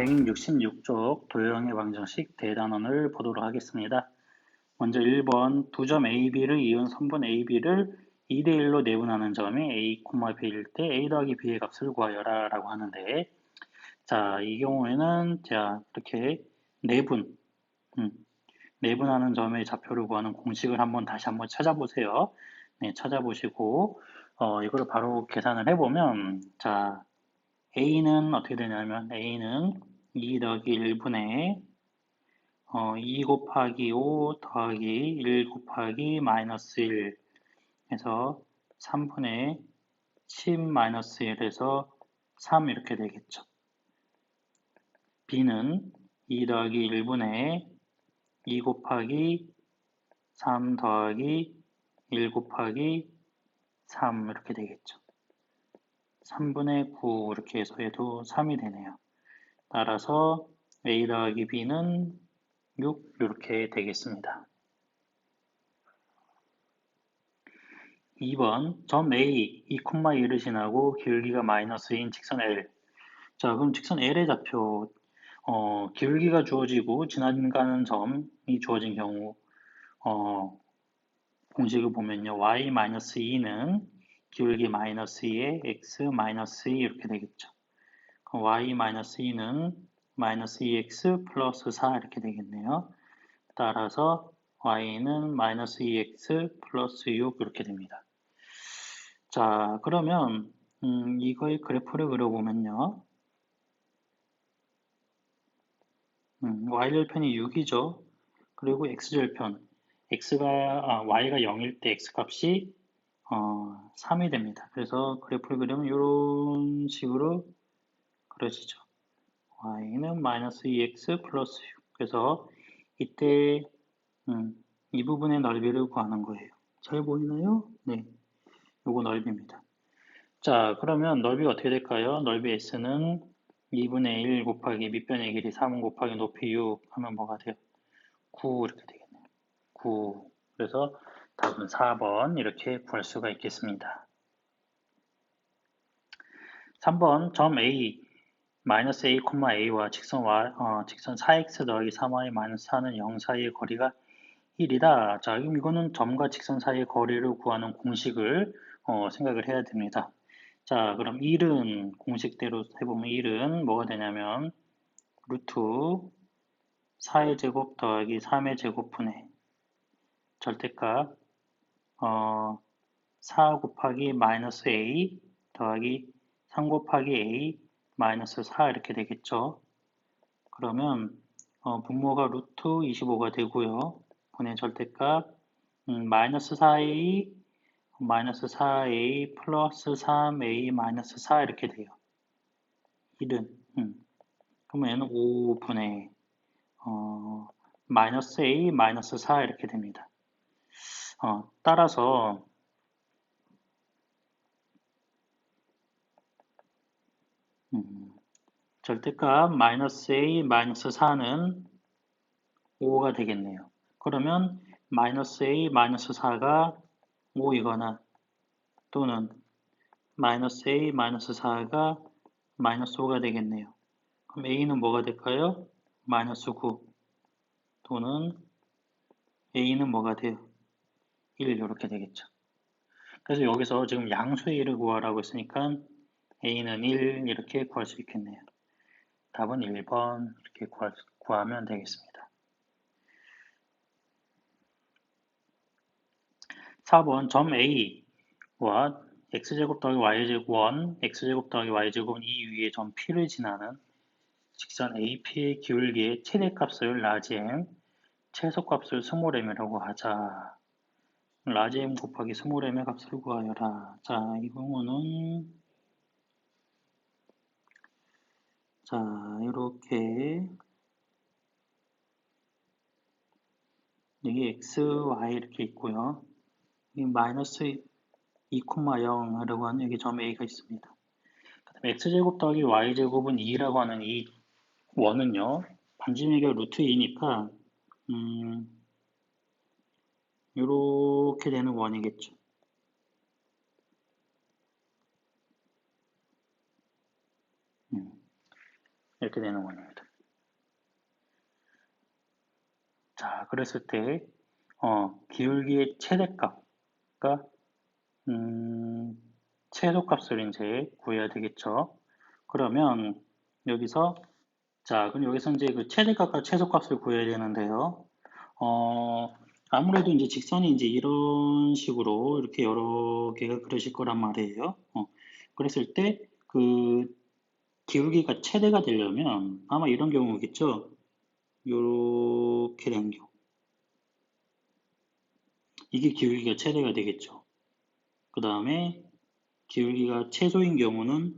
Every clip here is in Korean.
166쪽 도형의 방정식 대단원을 보도록 하겠습니다. 먼저 1번 두 점 AB를 이은 선분 AB를 2대1로 내분하는 점이 A, B일 때 A 더하기 B의 값을 구하여라 라고 하는데 자, 이 경우에는 자, 이렇게 내분 음, 내분하는 점의 좌표를 구하는 공식을 한번 다시 한번 찾아보세요. 네, 찾아보시고 어, 이거를 바로 계산을 해보면 자, A는 어떻게 되냐면 A는 2 더하기 1분의 어, 2 곱하기 5 더하기 1 곱하기 마이너스 1 해서 3분의 10 마이너스 1에서 3 이렇게 되겠죠. B는 2 더하기 1분의 2 곱하기 3 더하기 1 곱하기 3 이렇게 되겠죠. 3분의 9 이렇게 해서 해도 3이 되네요. 따라서 a 더하기 b는 6 이렇게 되겠습니다. 2번 점 A 2,1을 지나고 기울기가 마이너스인 직선 L 자 그럼 직선 L의 좌표 어, 기울기가 주어지고 지나가는 점이 주어진 경우 어, 공식을 보면요 y-2는 기울기 마이너스 2에 x 마이너스 2 이렇게 되겠죠. 그럼 y 마이너스 2는 마이너스 2x 플러스 4 이렇게 되겠네요. 따라서 y는 마이너스 2x 플러스 6 이렇게 됩니다. 자 그러면 음, 이거의 그래프를 그려보면요. 음, y절편이 6이죠. 그리고 x절편 x가 아, y가 0일 때 x 값이 어, 3이 됩니다. 그래서 그래프를 그리면 이런 식으로 그려지죠. y는 마이너스 2x 플러스 6 그래서 이때 음, 이 부분의 넓이를 구하는 거예요. 잘 보이나요? 네, 요거 넓이입니다. 자 그러면 넓이가 어떻게 될까요? 넓이 s는 2분의 1 곱하기 밑변의 길이 3 곱하기 높이 6 하면 뭐가 돼요? 9 이렇게 되겠네요. 9 그래서 답은 4번 이렇게 구할 수가 있겠습니다. 3번 점 A 마이너스 A, A와 직선, y, 어, 직선 4x 더하기 3y 마이너스 4는 0 사이의 거리가 1이다. 자, 그럼 이거는 점과 직선 사이의 거리를 구하는 공식을 어, 생각을 해야 됩니다. 자, 그럼 1은 공식대로 해보면 1은 뭐가 되냐면 루트 4의 제곱 더하기 3의 제곱분의 절대값 어, 4 곱하기 마이너스 a 더하기 3 곱하기 a 마이너스 4 이렇게 되겠죠. 그러면 어, 분모가 루트 25가 되고요. 분의 절대값 음, 마이너스 4a 마이너스 4a 플러스 3a 마이너스 4 이렇게 돼요. 1은 음. 그러면 얘는 5분의 어, 마이너스 a 마이너스 4 이렇게 됩니다. 어, 따라서 음, 절대값 마이너스 a 마이너스 4는 5가 되겠네요. 그러면 마이너스 a 마이너스 4가 5이거나 또는 마이너스 a 마이너스 4가 마이너스 5가 되겠네요. 그럼 a는 뭐가 될까요? 마이너스 9 또는 a는 뭐가 돼요? 1 이렇게 되겠죠. 그래서 여기서 지금 양수의 1을 구하라고 했으니까 a는 1 이렇게 구할 수 있겠네요. 답은 1번 이렇게 구할, 구하면 되겠습니다. 4번 점 A와 x제곱 더하기 y제곱 1, x제곱 더하기 y제곱은 이 위에 점 P를 지나는 직선 AP의 기울기의 최대값을 라지 m, 최소값을 스몰 m이라고 하자. 라지 m 곱하기 스몰 m의 값을 구하여라. 자, 이 경우는 자, 이렇게 여기 x, y 이렇게 있고요. 이 마이너스 2,0이라고 하는 여기 점 a가 있습니다. 그다음에 x제곱 더하기 y제곱은 2라고 하는 이 원은요. 반지름이가 루트 2니까 음, 이렇게 되는 원이겠죠. 이렇게 되는 겁니다. 자, 그랬을 때 어, 기울기의 최대값과 음, 최소값을 이제 구해야 되겠죠. 그러면 여기서 자, 그럼 여기서 이제 그 최대값과 최소값을 구해야 되는데요. 어, 아무래도 이제 직선이 이제 이런 식으로 이렇게 여러 개가 그려질 거란 말이에요. 어, 그랬을 때 그 기울기가 최대가 되려면 아마 이런 경우겠죠. 요렇게 된 경우. 이게 기울기가 최대가 되겠죠. 그 다음에 기울기가 최소인 경우는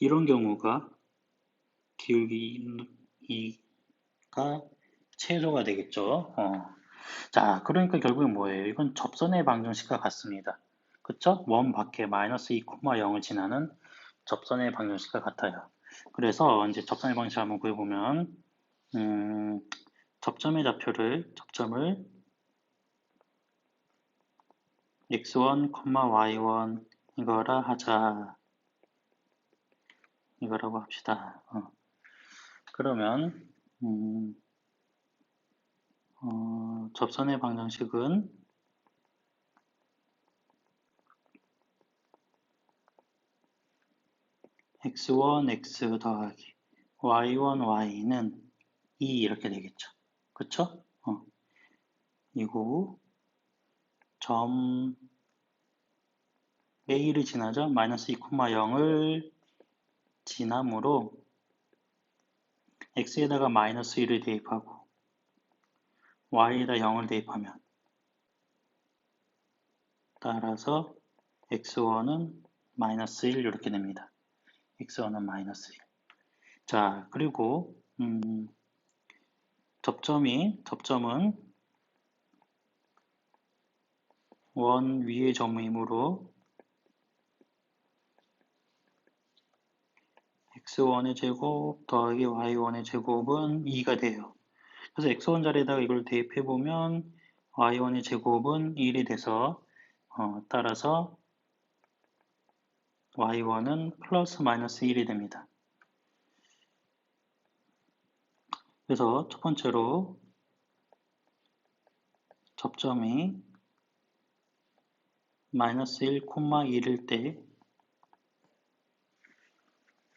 이런 경우가 기울기가 최소가 되겠죠. 어. 자, 그러니까 결국엔 뭐예요? 이건 접선의 방정식과 같습니다. 그쵸? 원 밖에 마이너스 2,0을 지나는 접선의 방정식과 같아요. 그래서 이제 접선의 방정식 한번 구해보면 음, 접점의 좌표를 접점을 x1, y1 이거라 하자. 이거라고 합시다. 어. 그러면 음, 어, 접선의 방정식은 x1, x 더하기 y1, y는 2 이렇게 되겠죠. 그쵸? 어. 이고 점 A를 지나죠. 마이너스 2,0을 지나므로 x에다가 마이너스 1을 대입하고 y에다 0을 대입하면 따라서 x1은 마이너스 1 이렇게 됩니다. X1은 마이너스 1. 자, 그리고 음, 접점이 접점은 원 위의 점이므로 x1의 제곱 더하기 y1의 제곱은 2가 돼요. 그래서 x1 자리에다가 이걸 대입해 보면 y1의 제곱은 1이 돼서 어, 따라서 y1은 플러스 마이너스 1이 됩니다. 그래서 첫 번째로 접점이 마이너스 1,1일 때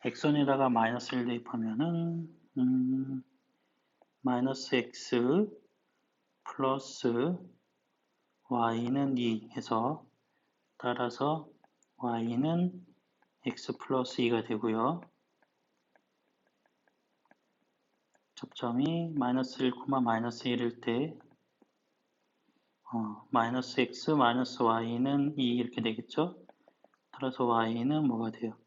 x선에다가 마이너스 1 대입하면은 음, 마이너스 x 플러스 y는 2 해서 따라서 y는 x 플러스 2가 되고요. 접점이 마이너스 1, 마이너스 1일 때 어, 마이너스 x 마이너스 y는 2 이렇게 되겠죠? 따라서 y는 뭐가 돼요?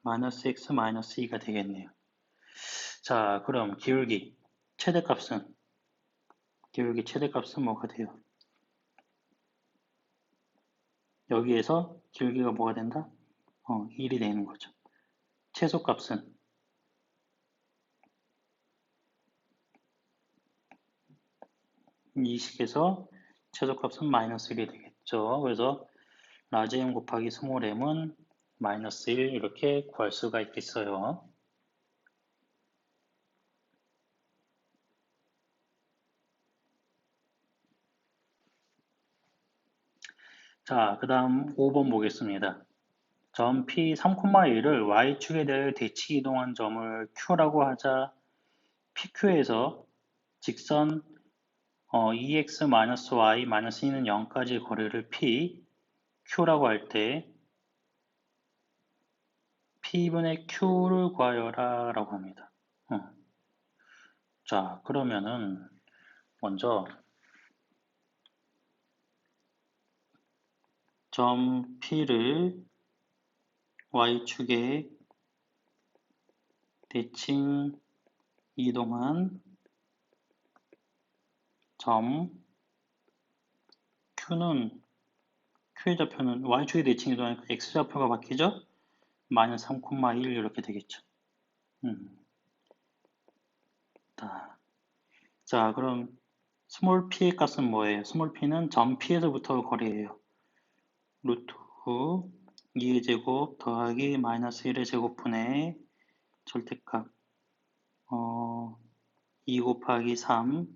마이너스 x 마이너스 2가 되겠네요. 자, 그럼 기울기 최대값은 기울기 최대값은 뭐가 돼요? 여기에서 기울기가 뭐가 된다? 어, 1이 되는 거죠. 최소값은 이 식에서 최소값은 마이너스 1이 되겠죠. 그래서 라지 m 곱하기 스몰 m은 마이너스 1 이렇게 구할 수가 있겠어요. 자, 그 다음 5번 보겠습니다. 점 P 3,1을 Y축에 대해 대치 이동한 점을 Q라고 하자 PQ에서 직선 어, EX-Y-2는 0까지 거리를 P, Q라고 할 때 P분의 Q를 구하여라 라고 합니다. 어. 자, 그러면은 먼저 점 P를 Y축에 대칭 이동한 점 Q는 Q의 좌표는 Y축에 대칭 이동하니까 X좌표가 바뀌죠? 마이너스 3,1 이렇게 되겠죠. 음. 자, 그럼 스몰 p의 값은 뭐예요? 스몰 p는 점 p에서부터 거리예요. 루트 2의 제곱 더하기 마이너스 1의 제곱분의 절대값 어, 2 곱하기 3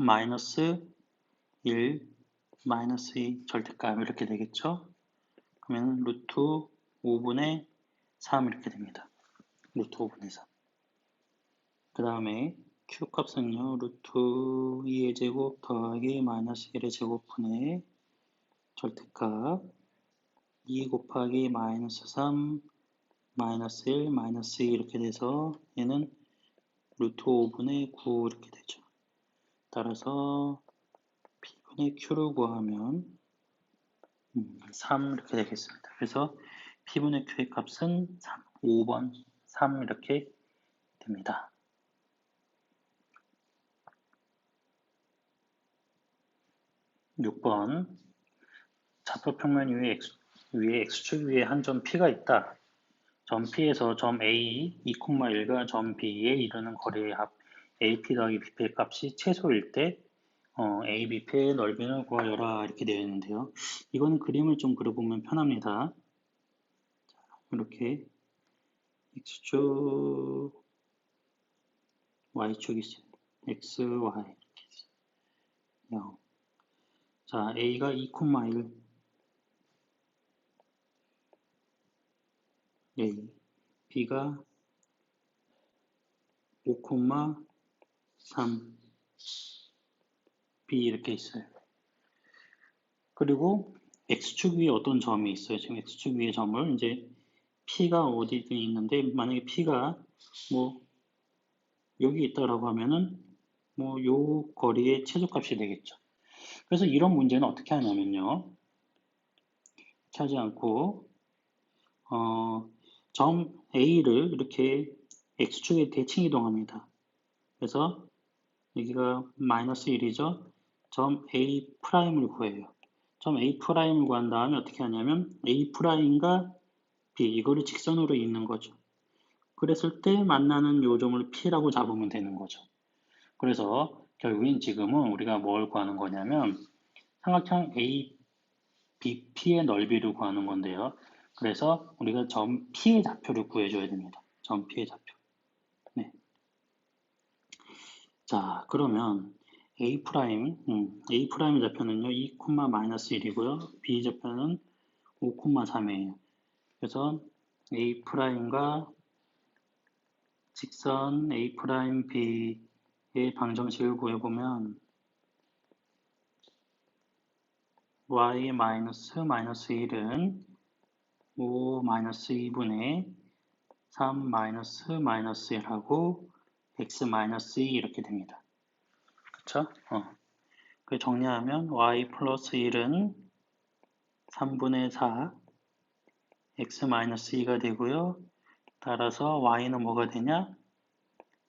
마이너스 1 마이너스 2 절대값 이렇게 되겠죠? 그러면 루트 5분의 3 이렇게 됩니다. 루트 5분의 3. 그 다음에 q 값은요. 루트 2의 제곱 더하기 마이너스 1의 제곱분의 절대값 2 곱하기 마이너스 3 마이너스 1 마이너스 2 이렇게 돼서 얘는 루트 5분의 9 이렇게 되죠. 따라서 p분의 q를 구하면 음, 3 이렇게 되겠습니다. 그래서 p분의 q의 값은 3, 5번 3 이렇게 됩니다. 6번 좌표 평면 위에, x, 위에 x축 위에 한 점 P가 있다. 점 P에서 점 A 2,1과 점 B에 이르는 거리의 합 AP 더하기 BP의 값이 최소일 때 어, A, BP의 넓이를 구하여라 이렇게 되어 있는데요. 이거는 그림을 좀 그려보면 편합니다. 이렇게 X축, Y축이 있어요. X, Y 이렇게 있어요. 0. 자, A가 2,1 A, B가 5,3 B 이렇게 있어요. 그리고 X축 위에 어떤 점이 있어요. 지금 X축 위에 점을 이제 P가 어디든 있는데 만약에 P가 뭐 여기 있다라고 하면은 뭐 요 거리의 최소값이 되겠죠. 그래서 이런 문제는 어떻게 하냐면요. 하지 않고 어, 점 A를 이렇게 X축에 대칭 이동합니다. 그래서 여기가 마이너스 1이죠. 점 A 프라임을 구해요. 점 A 프라임을 구한 다음에 어떻게 하냐면 A 프라임과 B 이거를 직선으로 잇는 거죠. 그랬을 때 만나는 요점을 P라고 잡으면 되는 거죠. 그래서 결국엔 지금은 우리가 뭘 구하는 거냐면 삼각형 A, BP의 넓이를 구하는 건데요. 그래서 우리가 점 P의 좌표를 구해줘야 됩니다. 점 P의 좌표. 네. 자, 그러면 A 프라임, 음, A 프라임의 좌표는요, 2, 마이너스 1이고요. B 좌표는 5, 3이에요. 그래서 A 프라임과 직선 A 프라임 B 의 방정식을 구해보면 y 마이너스 마이너스 1은 5 마이너스 2분의 3 마이너스 마이너스 1하고 x 마이너스 2 이렇게 됩니다. 그쵸? 어. 그 정리하면 y 플러스 1은 3분의 4 x 마이너스 2가 되고요. 따라서 y는 뭐가 되냐?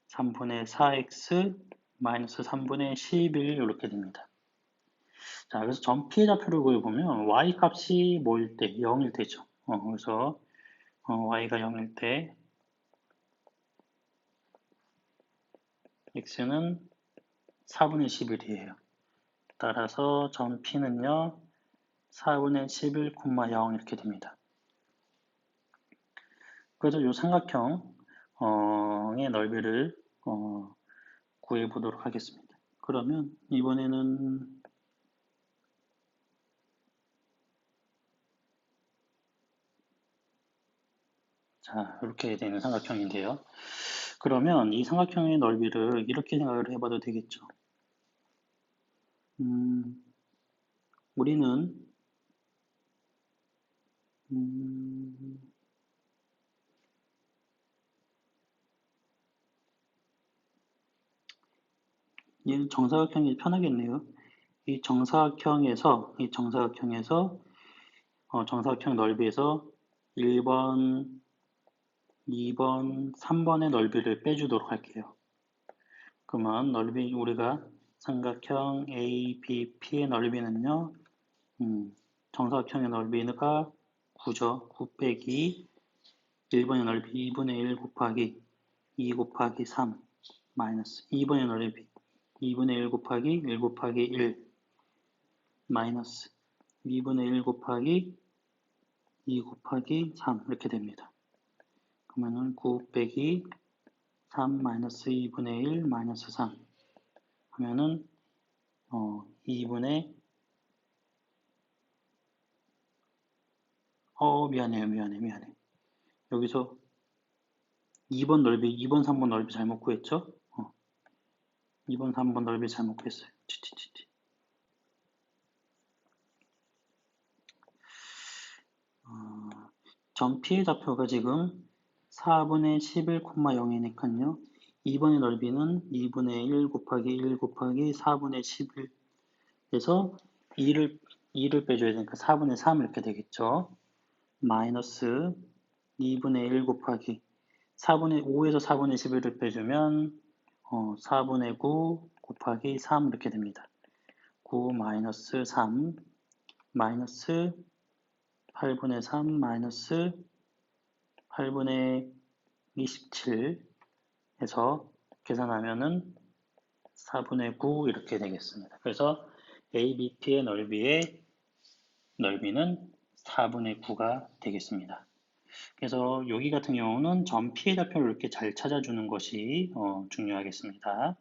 3분의 4x 마이너스 3분의 11 이렇게 됩니다. 자, 그래서 점 P의 좌표를 구해보면 y 값이 뭐일 때? 0일 때죠. 어, 그래서 어, y가 0일 때 x는 4분의 11이에요. 따라서 점 P는요 4분의 11,0 이렇게 됩니다. 그래서 이 삼각형의 넓이를 어, 구해 보도록 하겠습니다. 그러면 이번에는 자 이렇게 되는 삼각형인데요. 그러면 이 삼각형의 넓이를 이렇게 생각을 해봐도 되겠죠. 음, 우리는 음, 얘는 정사각형이 편하겠네요. 이 정사각형에서 이 정사각형에서 어, 정사각형 넓이에서 1번, 2번, 3번의 넓이를 빼주도록 할게요. 그러면 넓이 우리가 삼각형 ABP의 넓이는요. 음, 정사각형의 넓이가 9죠. 9 빼기 1번의 넓이 2분의 1 곱하기 2 곱하기 3 마이너스 2번의 넓이 2분의 1 곱하기 1 곱하기 1 마이너스 2분의 1 곱하기 2 곱하기 3 이렇게 됩니다. 그러면은 9 빼기 3 마이너스 2분의 1 마이너스 3 하면은 어 2분의 어 미안해요 미안해 미안해 여기서 2번 넓이 2번 3번 넓이 잘못 구했죠? 어. 2번 3번 넓이 잘못 구했어요 치치치치 어, 점 P의 좌표가 지금 4분의 11,0이니까요. 2번의 넓이는 2분의 1 곱하기 1 곱하기 4분의 11 그래서 2를, 2를 빼줘야 되니까 4분의 3 이렇게 되겠죠. 마이너스 2분의 1 곱하기 4분의 5에서 4분의 11을 빼주면 어, 4분의 9 곱하기 3 이렇게 됩니다. 9 마이너스 3 마이너스 8분의 3 마이너스 8분의 27 해서 계산하면은 4분의 9 이렇게 되겠습니다. 그래서 ABP의 넓이의 넓이는 4분의 9가 되겠습니다. 그래서 여기 같은 경우는 점 좌표를 이렇게 잘 찾아주는 것이 어, 중요하겠습니다.